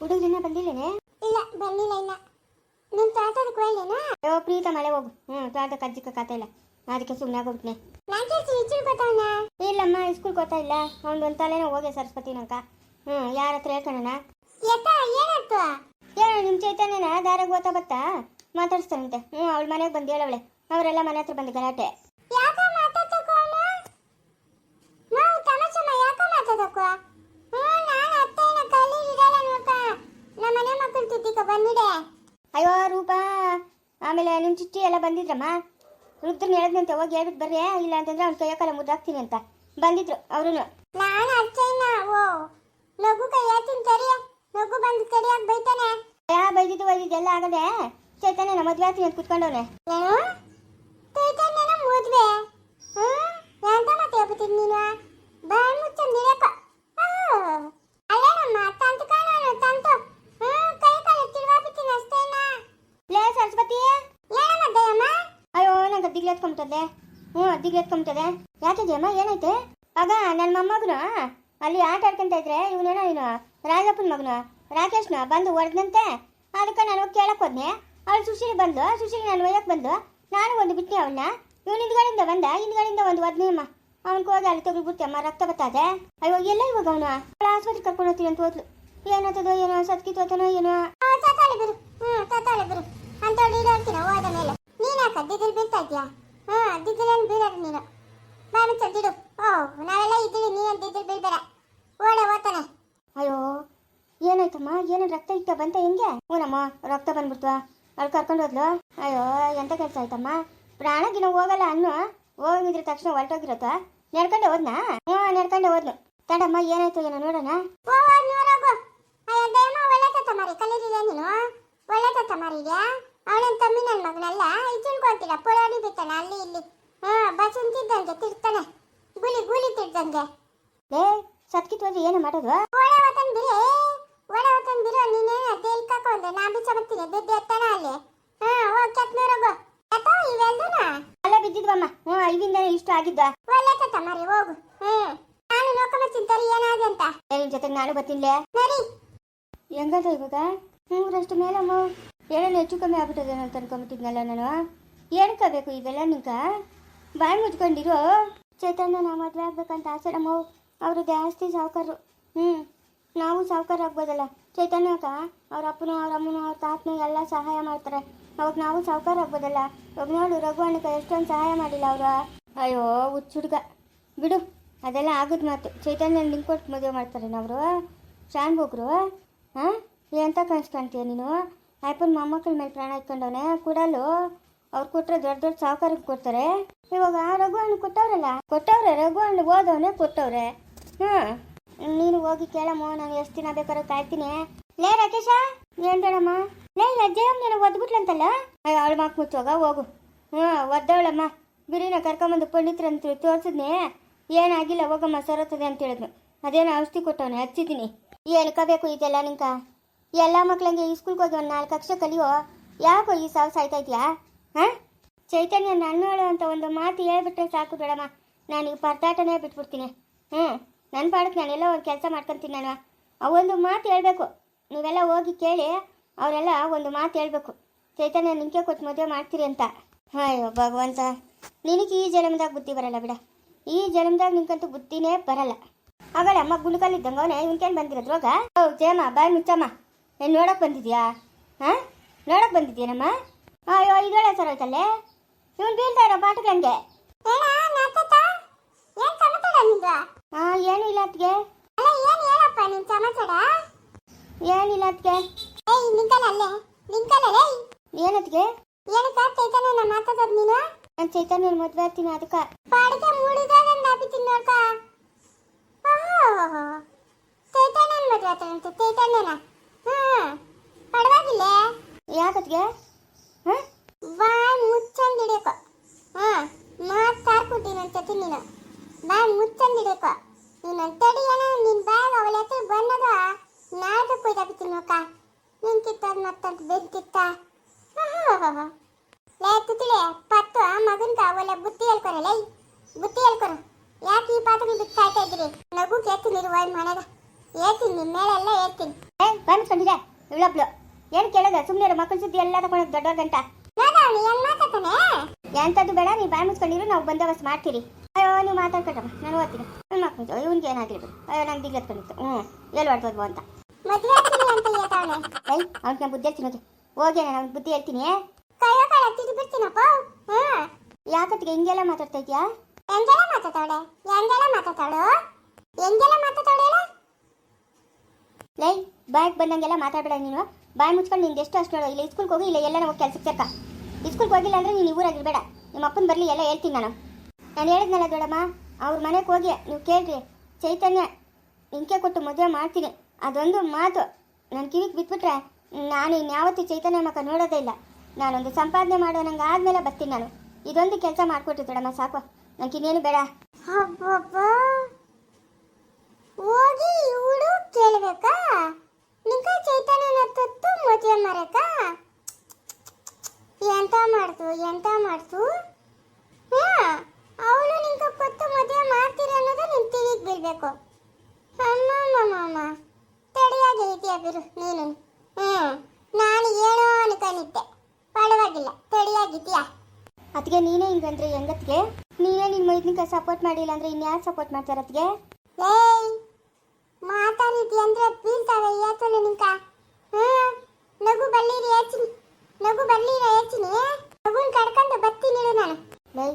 ಹುಡುಗರಿನ್ನ ಬಂದಿಲ್ಲೇನೆ ಇಲ್ಲ ಬಂದಿಲ್ಲ ಇಲ್ಲ ನಿನ್ ತಾತದಕ್ಕೆ ಕೊಯ್ಲೇನಾ ಅಯ್ಯೋ ಪ್ರೀತ ಮಳೆ ಹೋಗು. ಹ್ಞೂ ತೋಟ ಕಜ್ಜಿಕ ಕತೆ ಇಲ್ಲ. ಅದಕ್ಕೆ ಸುಮ್ಮನೆ ಆಗೋಗ್ಬಿಟ್ನೆ. ನಾನ್ ಇಚ್ಚು ಇಲ್ಲಮ್ಮ ಸ್ಕೂಲ್ ಗೊತ್ತಾ ಇಲ್ಲ. ಅವ್ನು ಒಂದು ತಲೆನೋ ಹೋಗಿ ಸರಸ್ವತಿ ನಂಕ. ಹ್ಞೂ ಯಾರ ಹತ್ರ ಹೇಳ್ಕೊಳ್ಳೋಣ ಎತ್ತ ಏನಾಯ್ತು? ಹೇಳು ನಿಮ್ಮ ಚೈತನ್ಯನ ದಾರಾಗ ಓದ್ತಾ ಬತ್ತಾ ಮಾತಾಡಿಸ್ತಾನಂತೆ. ಹ್ಞೂ ಅವಳ ಮನೆಗೆ ಬಂದು ಹೇಳವಳೆ. ಅವರೆಲ್ಲ ಮನೆ ಹತ್ರ ಬಂದು ಗಲಾಟೆ ಯಾಕ ಮಾತಾಡ್ತಕ್ಕ ಅವನ ನಾವು ತಮಾಷೆಮ ಯಾಕ ಮಾತಾಡಕ್ಕ ಹ್ಞೂ ನಾನು ಅತ್ತೆನ ಕಲಿ ಇಡಲ್ಲ ನೋಡ್ಕ ನಮ್ಮ ಮನೆ ಮಕ್ಕಳು ತಿದ್ದಿಕ ಬಂದಿದೆ ಅಯ್ಯೋ ರೂಪ ಆಮೇಲೆ ಚಿಟ್ಟಿ ಎಲ್ಲ ಬಂದಿದ್ರಮ್ಮ? ರುದ್ರನ್ ಹೇಳದಂತೆ ಹೋಗಿ ಹೇಳ್ಬಿಟ್ಟು ಬರ್ರಿ ಇಲ್ಲ ಅಂತಂದ್ರೆ ಅವ್ನ ಕೈಯ ಕಾಲ ಮುದ್ದಾಕ್ತೀನಿ ಅಂತ. ಬಂದಿದ್ರು ಅವರು ನಾನು ಅತ್ತೆನ ಓ ನಗು ಕೈ ಹೇಳ್ತೀನಿ ತಡಿ ನಗು ಬಂದು ಕಡಿಯ ಬೈತಾನೆ. ಯಾ ಬೈದಿದ್ದು ಬೈದಿದ್ದು ಎಲ್ಲ ಆಗದೆ ನಮ್ಮ ಮದ್ವೆ ಆಗ್ತೀನಿ ಅಂತ ಕುತ್ಕೊಂಡವನೆ. ಚೈತನ್ಯನ ಮದುವೆ? ಹ್ಮ್? ಎಂತ ಮತ್ತೆ ಹೇಳ್ಬಿಟ್ಟಿದ್ ನೀನು? ಬಾಯ್ ಮುಚ್ಚ ನಿರಕ ಅಲ್ಲೇ ನಮ್ಮ ತಂತು ಕಾಣೋಣ ತಂತು ಹ್ಮ್ ಕೈ ಕಾಲು ತಿರುವಾಬಿಟ್ಟಿನ ಅಷ್ಟೇನಾ ಲೇ ಸರಸ್ವತಿ ಏನಮ್ಮ ದಯಮ್ಮ ಅಯ್ಯೋ ನಂಗೆ ದಿಗ್ಲು ಎತ್ಕೊಂಬಿಟ್ಟದೆ ಹ್ಞೂ ಅದಿಗೆ ಎತ್ಕೊಂಬಿಟ್ಟದೆ ಯಾಕೆ ಜಯಮ್ಮ ಏನೈತೆ ಆಗ ನನ್ನ ಮೊಮ್ಮಗನು ಅಲ್ಲಿ ಆಟ ಆಡ್ಕೊಂತ ಇದ್ರೆ ಇವನೇನೋ ಇವನು ರಾಜಪ್ಪನ ಮಗನು ರಾಕೇಶ್ನ ಬಂದು ಹೊಡೆದಂತೆ ಅದಕ್ಕೆ ನಾನು ಕೇಳಕ್ಕೆ ಕೇಳಕ್ ಹೋದ್ನೆ. ಅವಳು ಸುಶೀಲಿ ಬಂದು ಸುಶೀಲಿ ನಾನು ಒಯ್ಯಕ್ಕೆ ಬಂದು ನಾನು ಒಂದು ಬಿಟ್ಟೆ ಅವನ್ನ ಇವನು ಹಿಂದ್ಗಡೆಯಿಂದ ಬಂದ ಹಿಂದ್ಗಡೆಯಿಂದ ಒಂದು ಒದ್ನೇಮ್ಮ ಅವನಿಗೆ ಹೋಗಿ ಅಲ್ಲಿ ತೆಗೆದ್ಬಿಟ್ಟೆ ಅಮ್ಮ ರಕ್ತ ಬರ್ತದೆ ಅಯ್ಯೋ ಎಲ್ಲ ಇವಾಗ ಅವನು? ಆಸ್ಪತ್ರೆಗೆ ಕರ್ಕೊಂಡು ಹೋಗ್ತೀನಿ ಅಂತ ಹೋದ್ಲು. ಏನಾಗ್ತದೋ ಏನೋ ಸತ್ಕಿತೋತನೋ ಏನೋ? ಆ, ತತಾಳೆ ಬಿರು. ಹ್ಮ್ ತತಾಳೆ ಬಿರು. ಅಂತ ಹೇಳ್ತೀನಿ ಹೋದ ಮೇಲೆ. ನೀನ್ ಯಾಕೆ ಬಿಡ್ತಾ ಇದ್ಯಾ ಹಾ ದಿದ್ದಿಲಲ್ಲಿ ಬೀಳೋದು ನೀನು. ನಾನು ದಿಡು ಓ ನಾವೆಲ್ಲ ಇದ್ದೀವಿ ನೀ ದಿದ್ದಿಲ್ ಬೀಳ್ಬೇಡ. ಓಡೆ ಓದ್ತಾನೆ ಅಯ್ಯೋ ಏನಾಯ್ತಮ್ಮ? ಏನು ರಕ್ತ ಇಟ್ಟ ಬಂತ ಹೆಂಗೆ? ಹ್ಞೂನಮ್ಮ ರಕ್ತ ಬಂದ್ಬಿಡ್ತು. ಅಲ್ಲಿ ಕರ್ಕೊಂಡು ಹೋದ್ಲು? ಅಯ್ಯೋ ಎಂತ ಕೆಲಸ ಆಯ್ತಮ್ಮ? ಪ್ರಾಣಗಿನ ಹೋಗಲ್ಲ ಅನ್ನು. ಹೋಗಿದ್ರ ತಕ್ಷಣ ಹೊರಟೋಗಿರತ್ತ? ನಡ್ಕೊಂಡೆ ಹೋದ್ನಾ? ಹ್ಞೂ ನಡ್ಕೊಂಡೆ ಹೋದ್ನು ತಡಮ್ಮ ಏನಾಯ್ತು ಏನೋ ನೋಡೋಣ. ಒಳ್ಳೆ ತತ್ತ ಮಾರಿ. ಕಲೀರಿಲ್ಲ ನೀನು? ಒಳ್ಳೆ ತತ್ತ ಮಾರಿದ್ಯಾ ಅವನನ್ ತಮ್ಮಿ ನನ್ನ ಮಗನಲ್ಲ ಇಚ್ಚಿನ್ಕೊಳ್ತೀರ ಪೊಳಾಡಿ ಬಿತ್ತಾನೆ ಅಲ್ಲಿ ಇಲ್ಲಿ. ಹಾ ಬಸ್ ತಿದ್ದಂಗೆ ತಿರ್ತಾನೆ ಗುಲಿ ಗುಲಿ ತಿರ್ದಂಗೆ ಏ ಸತ್ಕಿತ್ ಹೋದ್ರೆ ಏನು ಮಾಡೋದು? ಒಡೆ ವತನ್ ಬಿರೆ ಒಡೆ ವತನ್ ಬಿರೆ ನೀನೇನು ದೇಲ್ ಕಾಕೊಂಡೆ ನಾ ಬಿಚ್ಚ ಬರ್ತೀನಿ ದುಡ್ಡು ಎತ್ತಾನ ಅಲ್ಲಿ. ಹಾ ಹೋಗಿ ಕೆತ್ನೂರಾಗು ಅಥವಾ ಇವೆಲ್ದುನಾ? ಅಲ್ಲ ಬಿದ್ದಿದ್ವಮ್ಮ ಹ್ಞೂ ಇಲ್ಲಿಂದ ಇಷ್ಟ ಆಗಿದ್ದ ಒಳ್ಳೆ ತತ್ತ ಮರಿ ಹೋಗು. ಹ್ಞೂ. ನಾನು ನೋಡ್ಕೊಂಬರ್ತೀನಿ ತರಿ ಏನಾದೆ ಅಂತ. ಜೊತೆ ಜೊತೆಗೆ ನಾನು ಬರ್ತೀನಿ ನರಿ ಹೆಂಗದ ಇವಾಗ? ಮೂರಷ್ಟು ಮೇಲಮ್ಮ. ಏನೇನು ಹೆಚ್ಚು ಕಮ್ಮಿ ಆಗ್ಬಿಟ್ಟದೆ ಅಂತ ಅನ್ಕೊಂಬಿಟ್ಟಿದ್ನಲ್ಲ ನಾನು. ಏನ್ಕೋಬೇಕು ಬೇಕು ಇದೆಲ್ಲ ನಿಂಕ ಬಾಯಿ ಮುಚ್ಕೊಂಡಿರು. ಚೈತನ್ಯ ನಾವು ಮದುವೆ ಆಗ್ಬೇಕಂತ ಆಸೆ. ನಮ್ಮ ಅವರು ಜಾಸ್ತಿ ಸಾವುಕಾರರು ಹ್ಞೂ ನಾವು ಸಾವುಕಾರ ಆಗ್ಬೋದಲ್ಲ. ಚೈತನ್ಯಕ್ಕ ಅವ್ರ ಅಪ್ಪನೂ ಅವ್ರ ಅಮ್ಮನ ಅವ್ರ ತಾತನೂ ಎಲ್ಲ ಸಹಾಯ ಮಾಡ್ತಾರೆ. ಅವಾಗ ನಾವು ಸಾವುಕಾರ ಆಗ್ಬೋದಲ್ಲ. ಇವಾಗ ನೋಡು ರಘು ಅಣ್ಣಕ್ಕೆ ಎಷ್ಟೊಂದು ಸಹಾಯ ಮಾಡಿಲ್ಲ ಅವರು. ಅಯ್ಯೋ, ಹುಚ್ಚುಡ್ಗ. ಬಿಡು, ಅದೆಲ್ಲ ಆಗೋದು ಮಾತು. ಚೈತನ್ಯ ನಿಂಗೆ ಕೊಟ್ಟು ಮದುವೆ ಮಾಡ್ತಾರೆ ನವರು. ಶಾನ್ ಬೋಗ್ರು. ಹಾಂ? ಎಂತ ಕನಸು ಕಾಣ್ತೀಯ ನೀನು? ಅಯ್ಯಪ್ಪನ ಮೊಮ್ಮಕ್ಕಳ ಮೇಲೆ ಪ್ರಾಣ ಇಟ್ಕೊಂಡವನೆ? ಕೊಡಲು ಅವ್ರು ಕೊಟ್ಟರೆ ದೊಡ್ಡ ದೊಡ್ಡ ಸಾವುಕಾರಕ್ಕೆ ಕೊಡ್ತಾರೆ? ಇವಾಗ ರಘು ಹಣ್ಣು ಕೊಟ್ಟವ್ರಲ್ಲ? ಕೊಟ್ಟವ್ರೆ ರಘು ಹಣ್ಣು ಓದವನೆ ಕೊಟ್ಟವ್ರೆ ಹ್ಞೂ ನೀನು ಹೋಗಿ ಕೇಳಮ್ಮ, ನಾನು ಎಷ್ಟು ದಿನ ಬೇಕಾದ್ರೆ ಕಾಯ್ತೀನಿ. ಲೇ ರಾಕೇಶ ಏನ್ಬೇಡಮ್ಮ ಲೇ ಅಜ್ಜಯ್ಯ ನೀನು ಒದ್ಬಿಟ್ಲಂತಲ್ಲ? ಅಯ್ಯೋ ಅವಳು ಮಾಕ್ ಮುಚ್ಚೋಗ, ಹೋಗು. ಹ್ಞೂ ಒದ್ದವಳಮ್ಮ ಬಿರಿನ ಕರ್ಕೊಂಬಂದು ಪಂಡಿತರಂತ ತೋರಿಸಿದ್ನಿ. ಏನಾಗಿಲ್ಲ, ಹೋಗಮ್ಮ, ಸರತ್ತದೆ ಅಂತ ಹೇಳಿದ್ನು. ಅದೇನು ಔಷಧಿ ಕೊಟ್ಟವನೆ, ಹಚ್ಚಿದ್ದೀನಿ. ಹೇಳ್ಕೋಬೇಕು ಇದೆಲ್ಲ ನಿಂಕ? ಎಲ್ಲ ಮಕ್ಳಂಗೆ ಈ ಸ್ಕೂಲ್ಗೆ ಹೋಗಿ ಒಂದು ನಾಲ್ಕು ಅಕ್ಷರ ಕಲಿಯೋ, ಯಾಕೋ ಈ ಸಾವು ಸಾಯ್ತಾ ಇದೆಯಾ? ಹಾಂ? ಚೈತನ್ಯ ನನ್ನೋಳು ಅಂತ ಒಂದು ಮಾತು ಹೇಳ್ಬಿಟ್ರೆ ಸಾಕು ಬೇಡಮ್ಮ. ನಾನು ಈ ಪರದಾಟನೇ ಬಿಟ್ಬಿಡ್ತೀನಿ. ಹ್ಞೂ ನನ್ನ ಪಾಡಕ್ಕೆ ನಾನೆಲ್ಲ ಒಂದು ಕೆಲಸ ಮಾಡ್ಕೊತೀನಿ ನಾನು ಆ ಒಂದು ಮಾತು ಹೇಳಬೇಕು. ನೀವೆಲ್ಲ ಹೋಗಿ ಕೇಳಿ, ಅವರೆಲ್ಲ ಒಂದು ಮಾತು ಹೇಳಬೇಕು. ಚೈತನ್ಯ ನಿಂಕೆ ಕೊಟ್ಟು ಮದುವೆ ಮಾಡ್ತೀರಿ ಅಂತ. ಅಯ್ಯೋ, ಭಗವಂತ. ನಿನಗೆ ಈ ಜನ್ಮದಾಗ ಬುದ್ಧಿ ಬರಲ್ಲ ಬಿಡ. ಈ ಜನ್ಮದಾಗ ನಿನ್ಕಂತೂ ಬುದ್ಧಿನೇ ಬರಲ್ಲ. ಆಗಲ್ಲ ಅಮ್ಮ ಗುಣಕಲ್ಲಿದ್ದಂಗೆ ಅವನೇ ಇವನ್ಕೇನು ಬಂದಿರೋದು ಓ, ಜಯಮ್ಮ, ಬಾಯ್ ಮುಚ್ಚಮ್ಮ. ಏನು ನೋಡೋಕೆ ಬಂದಿದ್ಯಾ? ಹಾಂ? ನೋಡೋಕೆ ಬಂದಿದ್ಯೇನಮ್ಮ ಅಯ್ಯೋ ಇದೊಳೆ ಸರ್ ಹೋಯ್ತಲ್ಲೇ ಇವನು ಬೀಳ್ತಾ ಇರೋ ಪಾಠಕ್ಕೆ ಹಂಗೆ. ಹಾಂ ಏನೂ ಇಲ್ಲ ಅತ್ಗೆ ಏನಿಲ್ಲ ಅತ್ಗೆ ಏನತ್ಗೆ ನೀನು ಚೈತನ್ಯ ಮದುವೆ ಆಗ್ತೀನಿ ಅದಕ್ಕೆ. ಪಾಡಿಗೆ ಮೂಡಿದಾಗ ನಾಪಿತೀನಿ ನೋಡ್ಕ. ಚೈತನ್ಯ ಮದುವೆ ಆತಾನಂತೆ ಚೈತನ್ಯನ. ಯಾಕತ್ಗೆ ಹಾಂ? ಬಾಯ್ ಮುಚ್ಚಂದ್ ಹಿಡಿಯಕ ಹ್ಮ್ ಮಾತಾಡ್ಕೊಟ್ಟಿನ ಜೊತೆ ನೀನು. ಬಾಯ್ ಮುಚ್ಚಂದ್ ನೀನು ತಡಿ ನಿನ್ನ ನಿನ್ ಬಾಯ್ ಅವಳ ಹತ್ರ ಬಂದದ? ನಾಳೆ ಕೊಯ್ದಾಬಿತ್ತೀನಿ ನೋಕ ನಿನ್ ಕಿತ್ತದ್ ಮತ್ತಂತ ಬೆಂತಿತ್ತ ಲೇ ತುತಿಳೆ ಪತ್ತು, ಆ ಮಗನ್ಗ ಬುದ್ಧಿ ಹೇಳ್ಕೊರಲ್ಲ ಬುತ್ತಿ ಹೇಳ್ಕೊರು. ಯಾಕೆ ಈ ಪಾತ್ರ ಬಿಟ್ಟು ಕಾಯ್ತಾ ಇದ್ರಿ? ನಗು ಕೇಳ್ತೀನಿ ಇರುವ ಮನೆಗ. ಹೇಳ್ತೀನಿ ನಿಮ್ಮ ಮೇಲೆಲ್ಲ ಹೇಳ್ತೀನಿ. ಬಂದ್ಕೊಂಡಿದೆ ಇವಳೊಬ್ಳು. ಏನು ಕೇಳೋದು? ಸುಮ್ಮನೆ ಮಕ್ಕಳ ಸುದ್ದಿ ಎಲ್ಲ ತಗೊಂಡು ದೊಡ್ಡವ್ರ ಗಂಟ ಎಂತದ್ದು ಬೇಡ ನೀವು ಬಾಯ್ ಮುಚ್ಕೊಂಡಿರು ನಾವು ಬಂದೋಬಸ್ತ್ ಮಾಡ್ತೀರಿ. ಅಯ್ಯೋ ನೀವು ಮಾತಾಡ್ಕೊಟ್ಟಮ್ಮ ನಾನು ಓದ್ತೀನಿ. ನನ್ನ ಮಕ್ಕಳು ಇವ್ನಿಗೆ ಏನಾಗಿರ್ಬೇಕು? ಅಯ್ಯೋ ನಂಗೆ ದಿಗ್ಲತ್ಕೊಂಡಿತ್ತು ಹ್ಞೂ ಎಲ್ಲಿ ಹೊಡ್ತದ್ವು ಅಂತ. ಏಯ್ ಅವ್ನಿಗೆ ನಾನು ಬುದ್ಧಿ ಹೇಳ್ತೀನಿ ಹೋಗಿ. ಹೋಗಿ ನಾನು ಬುದ್ಧಿ ಹೇಳ್ತೀನಿ. ಯಾಕತ್ತಿಗೆ ಹಿಂಗೆಲ್ಲ ಮಾತಾಡ್ತಾ ಇದೆಯಾ? ಹೆಂಗೆಲ್ಲ ಮಾತಾಡ್ತಾವಳೆ? ಹೆಂಗೆಲ್ಲ ಮಾತಾಡ್ತಾಳು ಹೆಂಗೆಲ್ಲ ಮಾತಾಡ್ತಾವಳೆ ಲೈ ಬಾಯ್ಗೆ ಬಂದಂಗೆಲ್ಲ ಮಾತಾಡಬೇಡ ನೀನು. ಬಾಯಿ ಮುಚ್ಕೊಂಡು ನಿಂದು ಎಷ್ಟು ಅಷ್ಟು ನೋಡೋ, ಇಲ್ಲ ಸ್ಕೂಲ್ಗೆ ಹೋಗಿ, ಇಲ್ಲ ಎಲ್ಲ ನಾವು ಕೆಲಸಕ್ಕೆ ಸೇರ್ಕ. ಸ್ಕೂಲ್ಗೆ ಹೋಗಿಲ್ಲ ಅಂದರೆ ನೀನು ಊರಾಗಿರ್ಬೇಡ ನಿಮ್ಮ ಅಪ್ಪನ ಬರಲಿ, ಎಲ್ಲ ಹೇಳ್ತೀನಿ ನಾನು. ನಾನು ಹೇಳಿದ್ನಲ್ಲ ದೊಡಮ್ಮ ಅವ್ರ ಮನೆಗೆ ಹೋಗಿ, ನೀವು ಕೇಳ್ರಿ. ಚೈತನ್ಯ ಇಂಕೆ ಕೊಟ್ಟು ಮದುವೆ ಮಾಡ್ತೀನಿ. ಅದೊಂದು ಮಾತು. ನನ್ನ ಕಿವಿಗೆ ಬಿಟ್ಬಿಟ್ರೆ ನಾನು ಇನ್ಯಾವತ್ತೂ ಚೈತನ್ಯ ಮಕ್ಕ ನೋಡೋದೇ ಇಲ್ಲ. ನಾನೊಂದು ಸಂಪಾದನೆ ಮಾಡೋ ನಂಗೆ ಆದಮೇಲೆ ಬರ್ತೀನಿ ನಾನು. ಇದೊಂದು ಕೆಲಸ ಮಾಡಿಕೊಟ್ರಿ ದೊಡಮ್ಮ ಸಾಕು. ನನಗೆ ಇನ್ನೇನು ಬೇಡ. ಹೋಗಿ ಇವಳು ಕೇಳಬೇಕಾ? ನಿಂಕ ಚೈತನ್ಯನ ಮಾಡಕ ಎಂತ ಮಾಡ್ತು ಎಂತ ಮಾಡ್ತು? ಹಾ ಅವನು ನಿಂಕ ಕೊತ್ತು ಮದುವೆ ಮಾಡ್ತೀರಿ ಅನ್ನೋದು ನಿನ್ ತಿವಿಗ್ ಬೀಳ್ಬೇಕು ಅಮ್ಮ ತಡಿಯಾಗಿ ಐತಿಯ ಬಿರು ನೀನು. ಹ್ಮ್ ನಾನು ಏನೋ ಅನ್ಕೊಂಡಿದ್ದೆ. ಪರವಾಗಿಲ್ಲ ತಡಿಯಾಗಿದ್ಯಾ ಅದಕ್ಕೆ ನೀನೇ ಹಿಂಗಂದ್ರೆ ಹೆಂಗತ್ಗೆ ನೀನೇ ನಿನ್ನ ಮೈದ್ನಿಕ ಸಪೋರ್ಟ್ ಮಾಡಿಲ್ಲ ಅಂದ್ರೆ ಇನ್ಯಾರು ಸಪೋರ್ಟ್ ಮಾಡ್ತಾರೆ ಅದಕ್ಕೆ ಏಯ್ ಮಾತಾಡಿದ್ಯ ಅಂದ್ರೆ ಬೀಳ್ತಾವೆ ಏತಲು ನಿಂಕ? ಹ್ಮ್ ನಗು ಬಳ್ಳೀರಿ ಯಾಚಿನಿ ನಗು ಬಳ್ಳೀರಿ ಯಾಚಿನಿ ನಗುನ್ ಕಡ್ಕೊಂಡು ಬರ್ತೀನಿ ನಾನು. ಲೈ,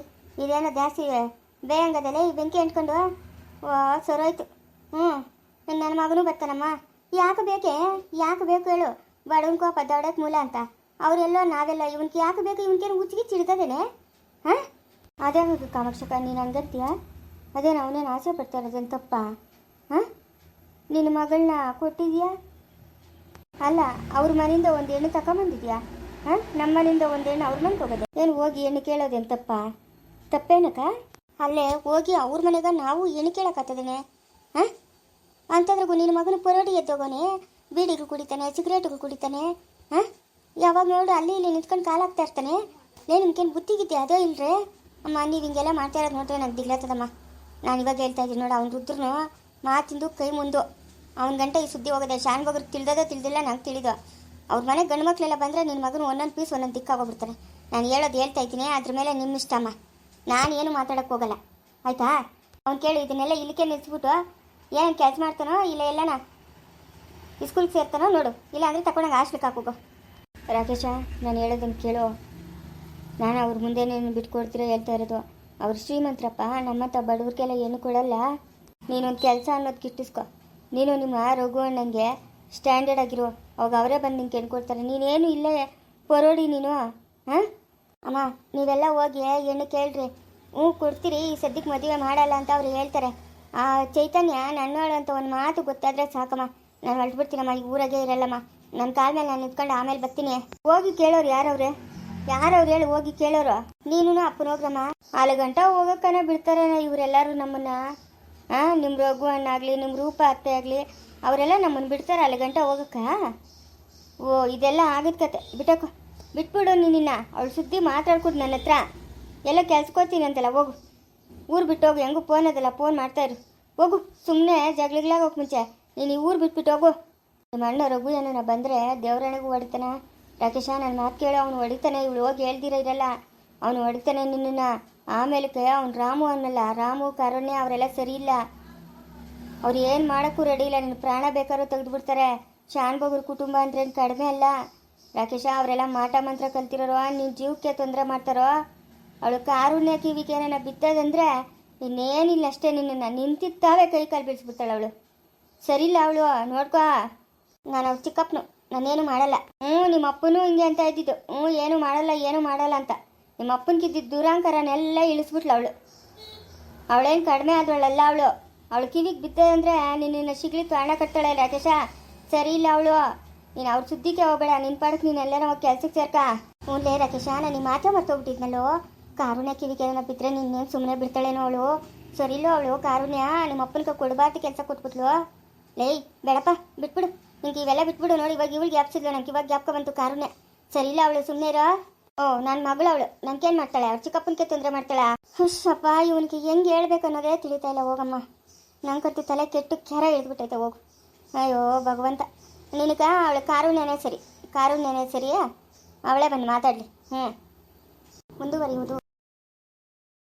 ಇದೇನೋ ಜಾಸ್ತಿ ಬೇಯಂಗದಲ್ಲ ಈ ಬೆಂಕಿ ಅಂಟ್ಕೊಂಡು ಓ, ಸರೋಯ್ತು. ಹ್ಞೂ ನನ್ನ ಮಗನೂ ಬರ್ತಾನಮ್ಮ. ಯಾಕೆ ಬೇಕೆ? ಯಾಕೆ ಬೇಕು ಹೇಳು. ಬಡವನ್ ಕೋಪ ದೊಡ್ಡಕ್ಕೆ ಮೂಲ ಅಂತ. ಅವರೆಲ್ಲೋ ನಾವೆಲ್ಲ ಇವನ್ಗೆ ಯಾಕೆ ಬೇಕು? ಇವನ್ಗೇನು ಉಚ್ಚಿಗೆ ಚಿಡ್ತದೇನೆ? ಹಾಂ? ಅದೇ ಕಾಮಕ್ಷಕ ನೀನು ಹಂಗಂತೀಯ? ಅದೇನು ಅವನೇನು ಆಸೆ ಪಡ್ತಾ ಇರೋದೇನು ತಪ್ಪ? ಹಾಂ? ನಿನ್ನ ಮಗಳನ್ನ ಕೊಟ್ಟಿದ್ಯಾ? ಅಲ್ಲ, ಅವ್ರ ಮನೆಯಿಂದ ಒಂದು ಹೆಣ್ಣು ತಗೊಂಬಂದಿದ್ಯಾ ಹಾಂ? ನಮ್ಮ ಮನೆಯಿಂದ ಒಂದು ಹೆಣ್ಣು ಅವ್ರ ಮನೆಗೆ ಹೋಗೋದು. ಏನು ಹೋಗಿ ಹೆಣ್ಣು ಕೇಳೋದೇನು ತಪ್ಪ ತಪ್ಪೇನಕ್ಕ? ಅಲ್ಲೇ, ಹೋಗಿ ಅವ್ರ ಮನೆಗೆ ನಾವು ಹೆಣ್ಣು ಕೇಳೋಕತ್ತದೇನೆ ಹಾಂ? ಅಂಥದ್ರಾಗು ನಿನ್ನ ಮಗನ ಪರೋಡಿ ಎದ್ದೋಗೋನೆ ಬೀಡಿಗೂ ಕುಡಿತಾನೆ, ಸಿಗರೇಟ್ಗೂ ಕುಡಿತಾನೆ, ಹಾಂ? ಯಾವಾಗ ನೋಡು ಅಲ್ಲಿ ಇಲ್ಲಿ ನಿಂತ್ಕೊಂಡು ಕಾಲಾಗ್ತಾ ಇರ್ತಾನೆ. ಲೇ ನಿಮ್ಗೇನು ಬುತ್ತಿಗಿದ್ದೆ ಅದೇ ಇಲ್ರೇ? ಅಮ್ಮ, ನೀವು ಹಿಂಗೆಲ್ಲ ಮಾಡ್ತಾ ಇರೋದು ನೋಡ್ರೆ ನನಗೆ ದಿಗ್ಲತ್ತದಮ್ಮ ನಾನು ಇವಾಗ ಹೇಳ್ತಾ ಇದ್ದೀನಿ ನೋಡು, ಅವ್ನು ರುದ್ರನು ಮಾತಿಂದು ಕೈ ಮುಂದು. ಅವ್ನ ಗಂಟೆ ಈ ಸುದ್ದಿ ಹೋಗಿದೆ. ಶಾನ್ ಬಗ್ರು ತಿಳಿದದ ತಿಳಿದಿಲ್ಲ, ನಂಗೆ ತಿಳಿದು. ಅವ್ರ ಮನೆಗೆ ಗಂಡು ಮಕ್ಕಳೆಲ್ಲ ಬಂದರೆ ನಿನ್ನ ಮಗನ ಒಂದೊಂದು ಪೀಸ್ ಒಂದೊಂದು ದಿಕ್ಕಾಗೋಗ್ಬಿಡ್ತಾನೆ ನಾನು ಹೇಳೋದು ಹೇಳ್ತಾ ಇದ್ದೀನಿ, ಅದ್ರ ಮೇಲೆ ನಿಮ್ಮ ಇಷ್ಟಮ್ಮ ನಾನು ಏನು ಮಾತಾಡೋಕ್ಕೆ ಹೋಗಲ್ಲ. ಆಯ್ತಾ? ಅವ್ನು ಕೇಳಿ, ಇದನ್ನೆಲ್ಲ ಇಲ್ಲಿಗೆ ನಿಲ್ಲಿಸ್ಬಿಟ್ಟು ಏನು ಕೆಲಸ ಮಾಡ್ತಾನೋ, ಇಲ್ಲ ಎಲ್ಲನ? ಸ್ಕೂಲ್ಗೆ ಸೇರ್ತಾನೋ ನೋಡು. ಇಲ್ಲ ಅಂದರೆ ತಗೊಂಡಂಗೆ ಹಾಸ್ಲಿಕ್ಕೆ ಹಾಕೋಗೋ. ರಾಕೇಶ, ನಾನು ಹೇಳೋದನ್ನು ಕೇಳು. ನಾನು ಅವ್ರ ಮುಂದೆ ಬಿಟ್ಕೊಡ್ತೀರ ಹೇಳ್ತಾ ಇರೋದು. ಅವ್ರು ಶ್ರೀಮಂತರಪ್ಪ ನಮ್ಮಂಥ ಬಡವ್ರಿಗೆಲ್ಲ ಏನು ಕೊಡಲ್ಲ? ನೀನೊಂದು ಕೆಲಸ ಅನ್ನೋದು ಕಿಟ್ಟಿಸ್ಕೊ ನೀನು ನಿಮ್ಮ ರಘು ಅಣ್ಣಂಗೆ ಸ್ಟ್ಯಾಂಡರ್ಡ್ ಆಗಿರು. ಅವಾಗ ಅವರೇ ಬಂದು ನಿಂಗೆ ಕೇಳ್ಕೊಡ್ತಾರೆ. ಕೊಡ್ತಾರೆ ನೀನೇನು ಇಲ್ಲೇ ಪರೋಡಿ ನೀನು? ಹಾಂ? ಅಮ್ಮ, ನೀವೆಲ್ಲ ಹೋಗಿ ಹೆಣ್ಣು ಕೇಳ್ರಿ. ಹ್ಞೂ, ಕೊಡ್ತೀರಿ. ಈ ಸದ್ಯಕ್ಕೆ ಮದುವೆ ಮಾಡಲ್ಲ ಅಂತ ಅವ್ರು ಹೇಳ್ತಾರೆ. ಆ ಚೈತನ್ಯ ನನ್ನೋಳು ಅಂತ ಒಂದು ಮಾತು ಗೊತ್ತಾದರೆ ಸಾಕಮ್ಮ. ನಾನು ಹೊರಟ್ಬಿಡ್ತೀನಮ್ಮ, ಈ ಊರಾಗೆ ಇರಲ್ಲಮ್ಮ. ನನ್ನ ಕಾಲ ಮೇಲೆ ನಾನು ನಿಂತ್ಕೊಂಡು ಆಮೇಲೆ ಬರ್ತೀನಿ. ಹೋಗಿ ಕೇಳೋರು ಯಾರವ್ರೆ? ಯಾರವ್ರು ಹೇಳಿ, ಹೋಗಿ ಕೇಳೋರು? ನೀನು ಅಪ್ಪನ ಹೋಗ್ರಮ್ಮ ಗಂಟ ಹೋಗೋಕ್ಕನ ಬಿಡ್ತಾರೇನ ಇವರೆಲ್ಲರೂ ನಮ್ಮನ್ನ? ನಿಮ್ಮ ರಘು ಅಣ್ಣಾಗಲಿ ನಿಮ್ಮ ರೂಪ ಅತ್ತೆ ಆಗಲಿ, ಅವರೆಲ್ಲ ನಮ್ಮನ್ನು ಬಿಡ್ತಾರೆ ಅಲ್ಲಿ ಗಂಟ ಹೋಗಕ್ಕ? ಓ, ಇದೆಲ್ಲ ಆಗಿದ ಕತೆ. ಬಿಟ್ಟಕ್ಕೋ ಬಿಟ್ಬಿಡು ನಿನ್ನ. ಅವಳು ಸುದ್ದಿ ಮಾತಾಡ್ಕೊಡು ನನ್ನ ಹತ್ರ. ಎಲ್ಲ ಕೆಲ್ಸಕ್ಕೋತೀನಿ ಅಂತಲ್ಲ, ಹೋಗು. ಊರು ಬಿಟ್ಟು ಹೋಗು, ಹೆಂಗೂ ಫೋನ್ ಅದಲ್ಲ ಫೋನ್ ಮಾಡ್ತಾ ಇರು. ಹೋಗು ಸುಮ್ಮನೆ ಜಗಳಿಗ್ಲಾಗ ಹೋಗಿ ಮುಂಚೆ. ನೀನು ಈ ಊರು ಬಿಟ್ಬಿಟ್ಟು ಹೋಗು. ನಿಮ್ಮ ಅಣ್ಣ ರಘು ಏನೋ ಬಂದರೆ ದೇವರಣೆಗೂ ಹೊಡಿತಾನೆ. ರಾಕೇಶ ನನ್ನ ಮಾತು ಕೇಳು, ಅವನು ಹೊಡಿತಾನೆ. ಇವಳು ಹೋಗಿ ಹೇಳ್ದಿರ ಇರಲ್ಲ. ಅವನು ಹೊಡಿತಾನೆ ನಿನ್ನನ್ನು. ಆಮೇಲೆ ಅವ್ನು ರಾಮು ಅನ್ನಲ್ಲ. ರಾಮು ಕಾರುಣ್ಯ ಅವರೆಲ್ಲ ಸರಿ ಇಲ್ಲ ಅವ್ರು ಏನು ಮಾಡೋಕ್ಕೂ ರೆಡಿ ಇಲ್ಲ. ನಿನ್ನ ಪ್ರಾಣ ಬೇಕಾದ್ರೂ ತೆಗೆದುಬಿಡ್ತಾರೆ. ಶಾನ್ ಬಗ್ರ ಕುಟುಂಬ ಅಂದ್ರೆ ಕಡಿಮೆ ಅಲ್ಲ. ರಾಕೇಶ, ಅವರೆಲ್ಲ ಮಾಟ ಮಂತ್ರ ಕಲ್ತಿರೋರು. ನಿನ್ನ ಜೀವಕ್ಕೆ ತೊಂದರೆ ಮಾಡ್ತಾರೋ? ಅವಳು ಕಾರುಣ್ಯ ಕಿವಿಗೆ ಏನನ್ನ ಬಿತ್ತದಂದ್ರೆ ಇನ್ನೇನಿಲ್ಲ ಅಷ್ಟೇ ನಿನ್ನನ್ನು. ನಿಂತಿತ್ತಾವೆ ಕೈ ಕಾಲು ಬಿಡಿಸ್ಬಿಡ್ತಾಳೆ ಅವಳು. ಸರಿ ಇಲ್ಲ ಅವಳು. ನೋಡ್ಕೋ. ನಾನು ಅವ್ಳು ಚಿಕ್ಕಪ್ಪನು. ನಾನೇನು ಮಾಡಲ್ಲ. ಹ್ಞೂ ನಿಮ್ಮ ಅಪ್ಪನೂ ಹಿಂಗೆ ಅಂತ ಇದ್ದಿದ್ದು. ಹ್ಞೂ, ಏನು ಮಾಡಲ್ಲ ಏನು ಮಾಡಲ್ಲ ಅಂತ. ನಿಮ್ಮ ಅಪ್ಪನಿಗಿದ್ದಿದ್ದು ದುರಾಂಕರನೆಲ್ಲ ಇಳಿಸ್ಬಿಟ್ಲು ಅವಳು. ಅವಳೇನು ಕಡಿಮೆ ಆದವಳಲ್ಲ ಅವಳು. ಅವಳು ಕಿವಿಗೆ ಬಿದ್ದದಂದ್ರೆ ನಿನ್ನ ಶಿಗ್ಲಿ ಪ್ರಾಣ ಕಟ್ತಾಳೆ ರಾಕೇಶ. ಸರಿ ಇಲ್ಲ ಅವಳು. ನೀನು ಅವ್ರ ಸುದ್ದಿಗೆ ಹೋಗ್ಬೇಡ. ನಿನ್ನ ಪಾಡಕ್ಕೆ ನೀನು ಎಲ್ಲರ ಕೆಲ್ಸಕ್ಕೆ ಸೇರ್ಕ. ಹ್ಞೂ ರಾಕೇಶ, ನಾನು ನಿಮ್ಮ ಮಾತ್ರ ಮರ್ತೋಗ್ಬಿಟ್ಟಿದ್ನಲ್ಲೋ. ಕಾರುಣ್ಯ ಕಿವಿಗೆ ಏನೋ ಬಿದ್ದರೆ ನಿನ್ನೇನು ಸುಮ್ಮನೆ ಬಿಡ್ತಾಳೇನೋ ಅವಳು. ಸರಿ ಇಲ್ಲೋ ಅವಳು, ಕಾರುಣ್ಯ ನಿಮ್ಮ ಅಪ್ಪನಿಗೆ ಕೊಡಬಾರ್ದು ಕೆಲಸ ಕೊಟ್ಬಿಟ್ಲು. ಲೇಯ್ ಬೇಡಪ್ಪ, ಬಿಟ್ಬಿಡು. ನಿಂಗೆ ಇವೆಲ್ಲ ಬಿಟ್ಬಿಡು ನೋಡಿ, ಇವಾಗ ಇವಳಿಗೆ ಗ್ಯಾಪ್ಸಿದ್ಲು ನನಗೆ ಇವಾಗ ಗ್ಯಾಪ್ಕ ಬಂತು ಕಾರುಣ್ಯ. ಸರಿ ಇಲ್ಲ ಅವಳು ಸುಮ್ಮನೆ ಇರೋ. ಓ ನನ್ನ ಮಗಳು ಅವಳು. ಏನು ಮಾಡ್ತಾಳೆ? ಅವ್ರ ಚಿಕ್ಕಪ್ಪನಿಗೆ ತೊಂದರೆ ಮಾಡ್ತಾಳ? ಹುಷಪ್ಪ, ಇವನಿಗೆ ಹೆಂಗೆ ಹೇಳ್ಬೇಕು ಅನ್ನೋದೇ ತಿಳಿತಾ ಇಲ್ಲ. ಹೋಗಮ್ಮ. ನಂಗಂತೂ ತಲೆ ಕೆಟ್ಟು ಕೆರ ಇಳಿದ್ಬಿಟ್ಟೈತೆ ಹೋಗು. ಅಯ್ಯೋ, ಭಗವಂತ. ನಿನಗ? ಅವಳ ನೆನೆ ಸರಿ. ಕಾರುಣ್ಯನೇ ಸರಿಯಾ? ಅವಳೇ ಬಂದು ಮಾತಾಡಲಿ. ಹ್ಞೂ ಮುಂದುವರಿಯುವುದು.